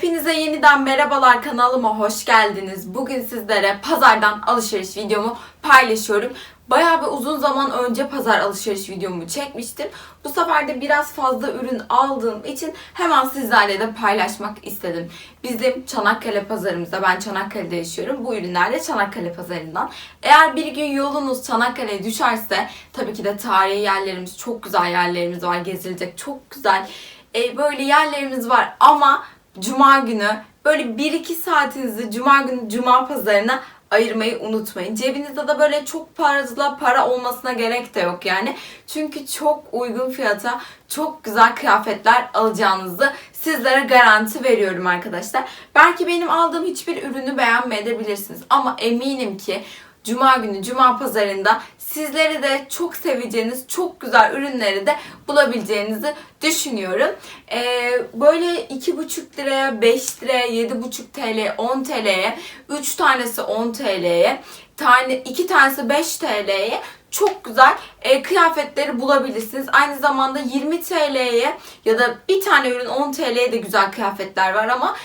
Hepinize yeniden merhabalar kanalıma hoş geldiniz. Bugün sizlere pazardan alışveriş videomu paylaşıyorum. Bayağı bir uzun zaman önce pazar alışveriş videomu çekmiştim. Bu sefer de biraz fazla ürün aldığım için hemen sizlerle de paylaşmak istedim. Bizim Çanakkale pazarımızda, ben Çanakkale'de yaşıyorum. Bu ürünler de Çanakkale pazarından. Eğer bir gün yolunuz Çanakkale'ye düşerse tabii ki de tarihi yerlerimiz, çok güzel yerlerimiz var. Gezilecek çok güzel e, böyle yerlerimiz var ama Cuma günü böyle 1-2 saatinizi Cuma günü Cuma pazarına ayırmayı unutmayın. Cebinizde de böyle çok fazla para olmasına gerek de yok yani. Çünkü çok uygun fiyata çok güzel kıyafetler alacağınızı sizlere garanti veriyorum arkadaşlar. Belki benim aldığım hiçbir ürünü beğenmeyebilirsiniz ama eminim ki Cuma günü Cuma pazarında sizleri de çok seveceğiniz çok güzel ürünleri de bulabileceğinizi düşünüyorum. Ee, böyle 2,5 liraya, 5 liraya, 7,5 TL, 10 TL'ye, 3 tanesi 10 TL'ye, tane 2 tanesi 5 TL'ye çok güzel e, kıyafetleri bulabilirsiniz. Aynı zamanda 20 TL'ye ya da bir tane ürün 10 TL'ye de güzel kıyafetler var ama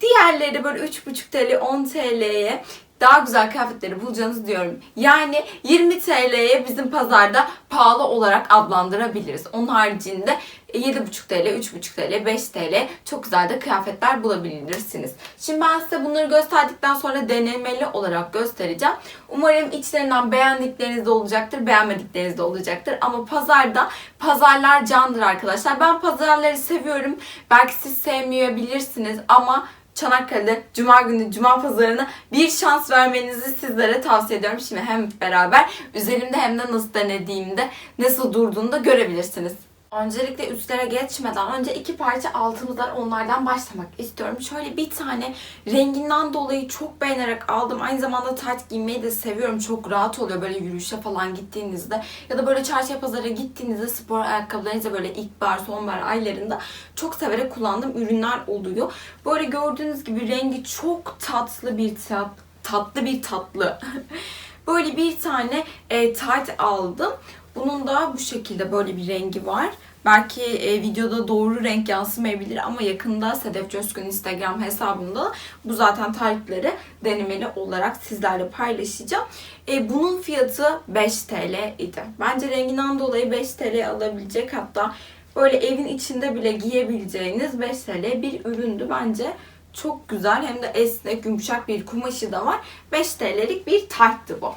diğerleri böyle 3,5 TL, 10 TL'ye daha güzel kıyafetleri bulacağınızı diyorum. Yani 20 TL'ye bizim pazarda pahalı olarak adlandırabiliriz. Onun haricinde 7,5 TL, 3,5 TL, 5 TL çok güzel de kıyafetler bulabilirsiniz. Şimdi ben size bunları gösterdikten sonra denemeli olarak göstereceğim. Umarım içlerinden beğendikleriniz de olacaktır, beğenmedikleriniz de olacaktır. Ama pazarda pazarlar candır arkadaşlar. Ben pazarları seviyorum. Belki siz sevmeyebilirsiniz ama Çanakkale'de Cuma günü Cuma pazarına bir şans vermenizi sizlere tavsiye ediyorum. Şimdi hem beraber üzerimde hem de nasıl denediğimde nasıl durduğunu da görebilirsiniz. Öncelikle üstlere geçmeden önce iki parça altımız var. Onlardan başlamak istiyorum. Şöyle bir tane renginden dolayı çok beğenerek aldım. Aynı zamanda tayt giymeyi de seviyorum. Çok rahat oluyor böyle yürüyüşe falan gittiğinizde. Ya da böyle çarşıya pazara gittiğinizde spor ayakkabılarınızı böyle ilkbahar, sonbahar aylarında çok severek kullandığım ürünler oluyor. Böyle gördüğünüz gibi rengi çok tatlı bir tat, tatlı bir tatlı. böyle bir tane e, tayt aldım. Bunun da bu şekilde böyle bir rengi var. Belki e, videoda doğru renk yansımayabilir ama yakında Sedef Coşkun Instagram hesabımda bu zaten tarifleri denemeli olarak sizlerle paylaşacağım. E, bunun fiyatı 5 TL idi. Bence renginden dolayı 5 TL alabilecek hatta böyle evin içinde bile giyebileceğiniz 5 TL bir üründü. Bence çok güzel hem de esnek yumuşak bir kumaşı da var. 5 TL'lik bir tayttı bu.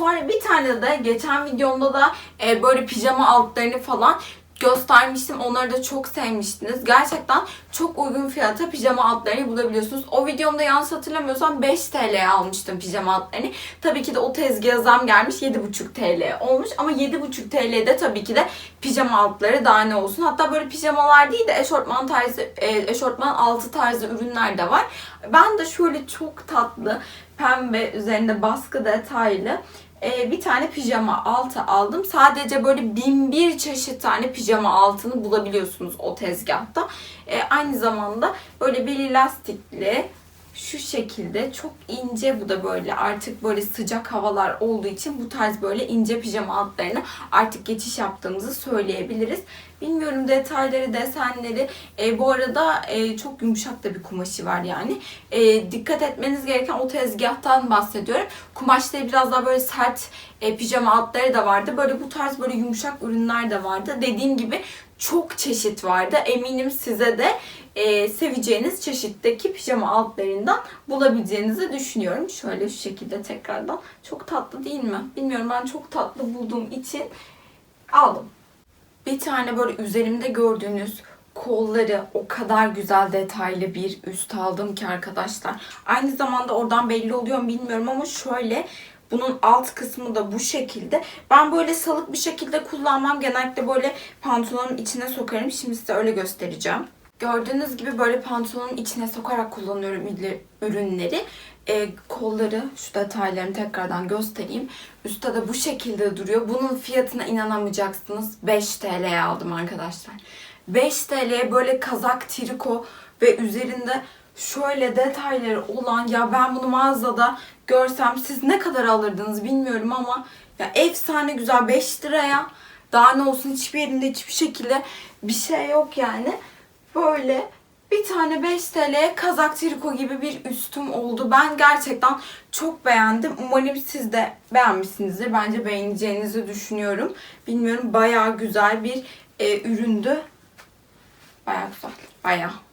Sonra bir tane de geçen videomda da e, böyle pijama altlarını falan göstermiştim. Onları da çok sevmiştiniz. Gerçekten çok uygun fiyata pijama altlarını bulabiliyorsunuz. O videomda yanlış hatırlamıyorsam 5 TL'ye almıştım pijama altlarını. Tabii ki de o tezgaha zam gelmiş 7,5 TL olmuş. Ama 7,5 TL'de tabii ki de pijama altları daha ne olsun. Hatta böyle pijamalar değil de eşortman tarzı, e, eşortman altı tarzı ürünler de var. Ben de şöyle çok tatlı pembe üzerinde baskı detaylı e, bir tane pijama altı aldım. Sadece böyle bin bir çeşit tane pijama altını bulabiliyorsunuz o tezgahta. E, aynı zamanda böyle beli lastikli şu şekilde çok ince bu da böyle artık böyle sıcak havalar olduğu için bu tarz böyle ince pijama altlarına artık geçiş yaptığımızı söyleyebiliriz. Bilmiyorum detayları, desenleri. E, bu arada e, çok yumuşak da bir kumaşı var yani. E, dikkat etmeniz gereken o tezgahtan bahsediyorum. Kumaşları biraz daha böyle sert e, pijama altları da vardı. Böyle bu tarz böyle yumuşak ürünler de vardı. Dediğim gibi çok çeşit vardı. Eminim size de e, seveceğiniz çeşitteki pijama altlarından bulabileceğinizi düşünüyorum. Şöyle şu şekilde tekrardan. Çok tatlı değil mi? Bilmiyorum ben çok tatlı bulduğum için aldım. Bir tane böyle üzerimde gördüğünüz kolları o kadar güzel detaylı bir üst aldım ki arkadaşlar. Aynı zamanda oradan belli oluyor mu bilmiyorum ama şöyle bunun alt kısmı da bu şekilde. Ben böyle salık bir şekilde kullanmam. Genellikle böyle pantolonun içine sokarım. Şimdi size öyle göstereceğim. Gördüğünüz gibi böyle pantolonun içine sokarak kullanıyorum ürünleri. E, kolları, şu detaylarını tekrardan göstereyim. Üstte de bu şekilde duruyor. Bunun fiyatına inanamayacaksınız. 5 TL'ye aldım arkadaşlar. 5 TL'ye böyle kazak, triko ve üzerinde şöyle detayları olan ya ben bunu mağazada görsem siz ne kadar alırdınız bilmiyorum ama ya efsane güzel 5 liraya daha ne olsun hiçbir yerinde hiçbir şekilde bir şey yok yani. Böyle bir tane 5 TL kazak triko gibi bir üstüm oldu. Ben gerçekten çok beğendim. Umarım siz de beğenmişsinizdir. Bence beğeneceğinizi düşünüyorum. Bilmiyorum bayağı güzel bir e, üründü. Bayağı güzel. Bayağı.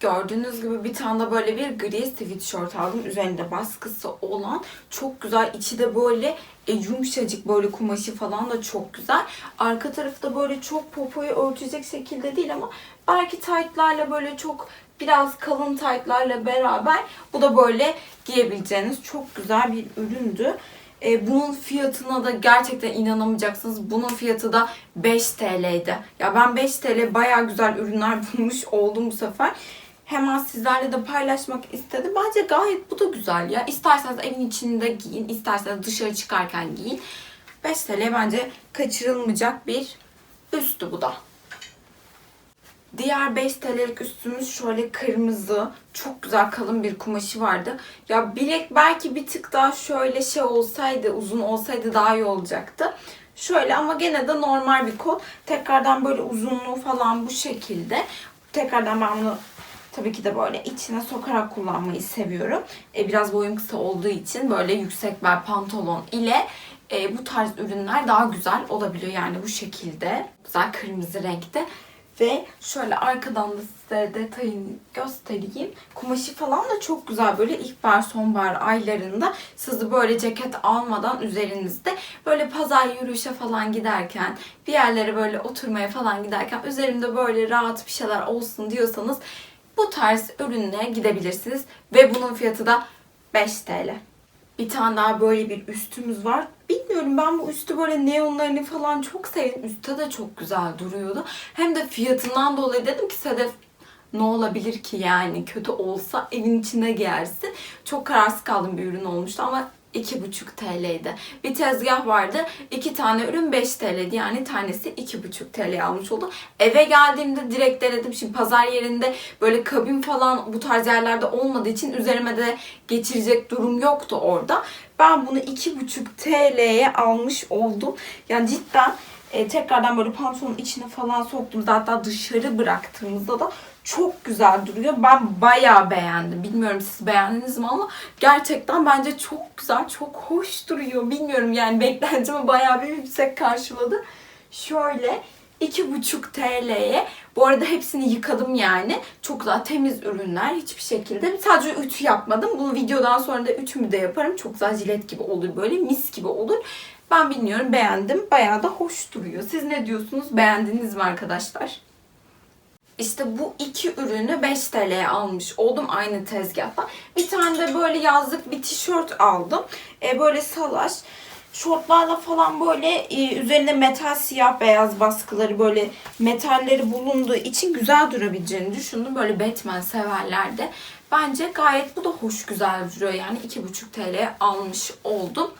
Gördüğünüz gibi bir tane de böyle bir gri sweatshirt aldım. Üzerinde baskısı olan. Çok güzel. İçi de böyle e, yumuşacık böyle kumaşı falan da çok güzel. Arka tarafı da böyle çok popoyu örtecek şekilde değil ama belki taytlarla böyle çok biraz kalın taytlarla beraber bu da böyle giyebileceğiniz çok güzel bir üründü. E, bunun fiyatına da gerçekten inanamayacaksınız. Bunun fiyatı da 5 TL'ydi. Ya ben 5 TL bayağı güzel ürünler bulmuş oldum bu sefer. Hemen sizlerle de paylaşmak istedim. Bence gayet bu da güzel ya. İsterseniz evin içinde giyin, isterseniz dışarı çıkarken giyin. 5 TL bence kaçırılmayacak bir üstü bu da. Diğer 5 TL'lik üstümüz şöyle kırmızı, çok güzel kalın bir kumaşı vardı. Ya bilek belki bir tık daha şöyle şey olsaydı, uzun olsaydı daha iyi olacaktı. Şöyle ama gene de normal bir kol. Tekrardan böyle uzunluğu falan bu şekilde. Tekrardan ben bunu tabii ki de böyle içine sokarak kullanmayı seviyorum. E, biraz boyum kısa olduğu için böyle yüksek bel pantolon ile e, bu tarz ürünler daha güzel olabiliyor. Yani bu şekilde. Güzel kırmızı renkte. Ve şöyle arkadan da sizlere detayını göstereyim. Kumaşı falan da çok güzel böyle ilkbahar sonbahar aylarında sizi böyle ceket almadan üzerinizde böyle pazar yürüyüşe falan giderken bir yerlere böyle oturmaya falan giderken üzerimde böyle rahat bir şeyler olsun diyorsanız bu tarz ürünlere gidebilirsiniz. Ve bunun fiyatı da 5 TL. Bir tane daha böyle bir üstümüz var. Bilmiyorum ben bu üstü böyle neonlarını falan çok sevdim. Üstte de çok güzel duruyordu. Hem de fiyatından dolayı dedim ki Sedef ne olabilir ki yani kötü olsa evin içine giyersin. Çok kararsız kaldım bir ürün olmuştu ama 2,5 TL'ydi. Bir tezgah vardı. iki tane ürün 5 TL'di. Yani tanesi 2,5 TL almış oldu. Eve geldiğimde direkt denedim. Şimdi pazar yerinde böyle kabin falan bu tarz yerlerde olmadığı için üzerime de geçirecek durum yoktu orada. Ben bunu 2,5 TL'ye almış oldum. Yani cidden e, tekrardan böyle pantolonun içine falan soktuğumuzda hatta dışarı bıraktığımızda da çok güzel duruyor. Ben bayağı beğendim. Bilmiyorum siz beğendiniz mi ama gerçekten bence çok güzel, çok hoş duruyor. Bilmiyorum yani beklentimi bayağı bir yüksek karşıladı. Şöyle 2,5 TL'ye. Bu arada hepsini yıkadım yani. Çok güzel temiz ürünler hiçbir şekilde. Sadece ütü yapmadım. Bunu videodan sonra da ütümü de yaparım. Çok güzel jilet gibi olur böyle mis gibi olur. Ben bilmiyorum beğendim. Bayağı da hoş duruyor. Siz ne diyorsunuz? Beğendiniz mi arkadaşlar? İşte bu iki ürünü 5 TL'ye almış oldum aynı tezgahta. Bir tane de böyle yazlık bir tişört aldım. E, böyle salaş şortlarla falan böyle e, üzerinde metal siyah beyaz baskıları böyle metalleri bulunduğu için güzel durabileceğini düşündüm. Böyle Batman severler de. Bence gayet bu da hoş güzel duruyor. Yani 2,5 TL'ye almış oldum.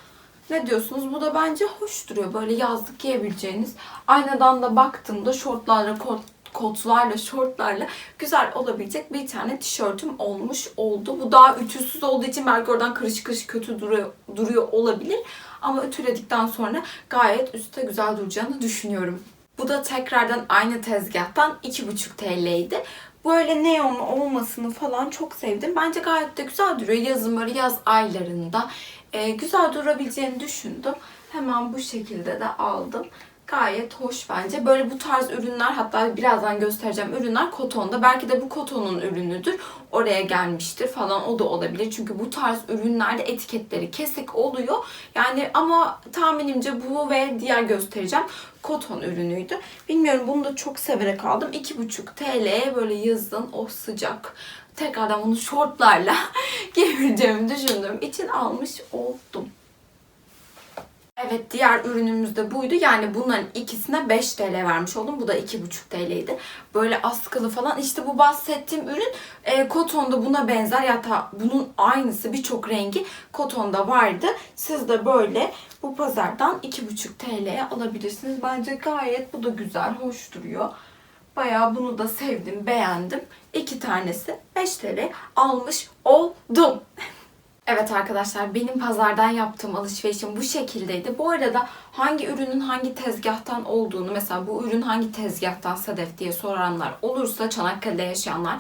Ne diyorsunuz? Bu da bence hoş duruyor. Böyle yazlık giyebileceğiniz. Aynadan da baktığımda şortlarla kot kotlarla, şortlarla güzel olabilecek bir tane tişörtüm olmuş oldu. Bu daha ütüsüz olduğu için belki oradan karışık karışık kötü duruyor, duruyor olabilir. Ama ütüledikten sonra gayet üstte güzel duracağını düşünüyorum. Bu da tekrardan aynı tezgahtan 2,5 TL'ydi. Böyle neon olmasını falan çok sevdim. Bence gayet de güzel duruyor. Yazın böyle yaz aylarında e, güzel durabileceğini düşündüm. Hemen bu şekilde de aldım. Gayet hoş bence. Böyle bu tarz ürünler hatta birazdan göstereceğim ürünler kotonda. Belki de bu kotonun ürünüdür. Oraya gelmiştir falan o da olabilir. Çünkü bu tarz ürünlerde etiketleri kesik oluyor. Yani ama tahminimce bu ve diğer göstereceğim koton ürünüydü. Bilmiyorum bunu da çok severek aldım. 2,5 TL'ye böyle yazın o sıcak tekrardan bunu şortlarla giyebileceğimi düşündüğüm için almış oldum. Evet diğer ürünümüz de buydu. Yani bunların ikisine 5 TL vermiş oldum. Bu da 2,5 TL'ydi. Böyle askılı falan. İşte bu bahsettiğim ürün e, kotonda buna benzer. Hatta bunun aynısı birçok rengi kotonda vardı. Siz de böyle bu pazardan 2,5 TL'ye alabilirsiniz. Bence gayet bu da güzel, hoş duruyor. Bayağı bunu da sevdim, beğendim. İki tanesi 5 TL almış oldum. Evet arkadaşlar benim pazardan yaptığım alışverişim bu şekildeydi. Bu arada hangi ürünün hangi tezgahtan olduğunu mesela bu ürün hangi tezgahtan Sedef diye soranlar olursa Çanakkale'de yaşayanlar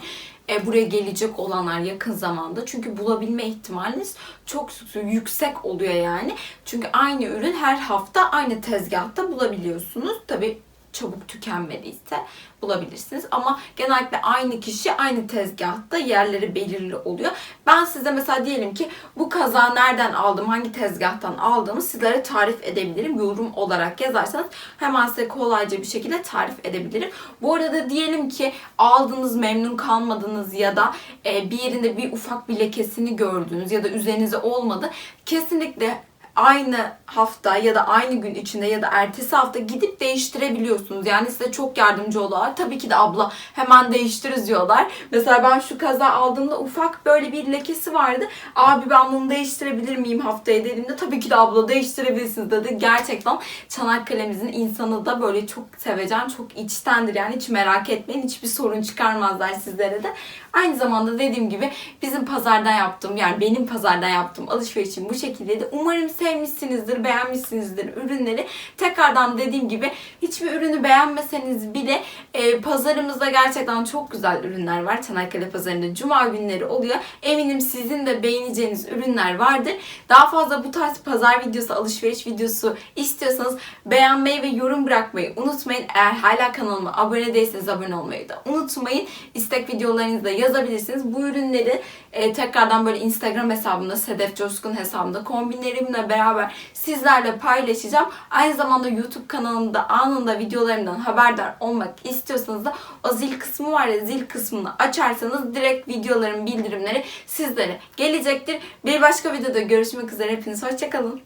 e, buraya gelecek olanlar yakın zamanda çünkü bulabilme ihtimaliniz çok yüksek oluyor yani. Çünkü aynı ürün her hafta aynı tezgahta bulabiliyorsunuz. Tabi çabuk tükenmediyse bulabilirsiniz. Ama genellikle aynı kişi aynı tezgahta yerleri belirli oluyor. Ben size mesela diyelim ki bu kaza nereden aldım, hangi tezgahtan aldığımı sizlere tarif edebilirim. Yorum olarak yazarsanız hemen size kolayca bir şekilde tarif edebilirim. Bu arada diyelim ki aldınız memnun kalmadınız ya da e, bir yerinde bir ufak bir lekesini gördünüz ya da üzerinize olmadı. Kesinlikle aynı hafta ya da aynı gün içinde ya da ertesi hafta gidip değiştirebiliyorsunuz. Yani size çok yardımcı oluyorlar. Tabii ki de abla hemen değiştiririz diyorlar. Mesela ben şu kaza aldığımda ufak böyle bir lekesi vardı. Abi ben bunu değiştirebilir miyim haftaya dediğimde tabii ki de abla değiştirebilirsiniz dedi. Gerçekten Çanakkale'mizin insanı da böyle çok sevecen, çok içtendir. Yani hiç merak etmeyin. Hiçbir sorun çıkarmazlar sizlere de. Aynı zamanda dediğim gibi bizim pazardan yaptığım yani benim pazardan yaptığım alışverişim bu şekildeydi. Umarım sevmişsinizdir, beğenmişsinizdir ürünleri. Tekrardan dediğim gibi hiçbir ürünü beğenmeseniz bile e, pazarımızda gerçekten çok güzel ürünler var. Çanakkale pazarında cuma günleri oluyor. Eminim sizin de beğeneceğiniz ürünler vardır. Daha fazla bu tarz pazar videosu, alışveriş videosu istiyorsanız beğenmeyi ve yorum bırakmayı unutmayın. Eğer hala kanalıma abone değilseniz abone olmayı da unutmayın. İstek videolarınızı da yazabilirsiniz. Bu ürünleri e, tekrardan böyle Instagram hesabımda, Sedef Coşkun hesabımda kombinlerimle beraber sizlerle paylaşacağım. Aynı zamanda YouTube kanalımda anında videolarımdan haberdar olmak istiyorsanız da o zil kısmı var ya zil kısmını açarsanız direkt videoların bildirimleri sizlere gelecektir. Bir başka videoda görüşmek üzere. Hepiniz hoşçakalın.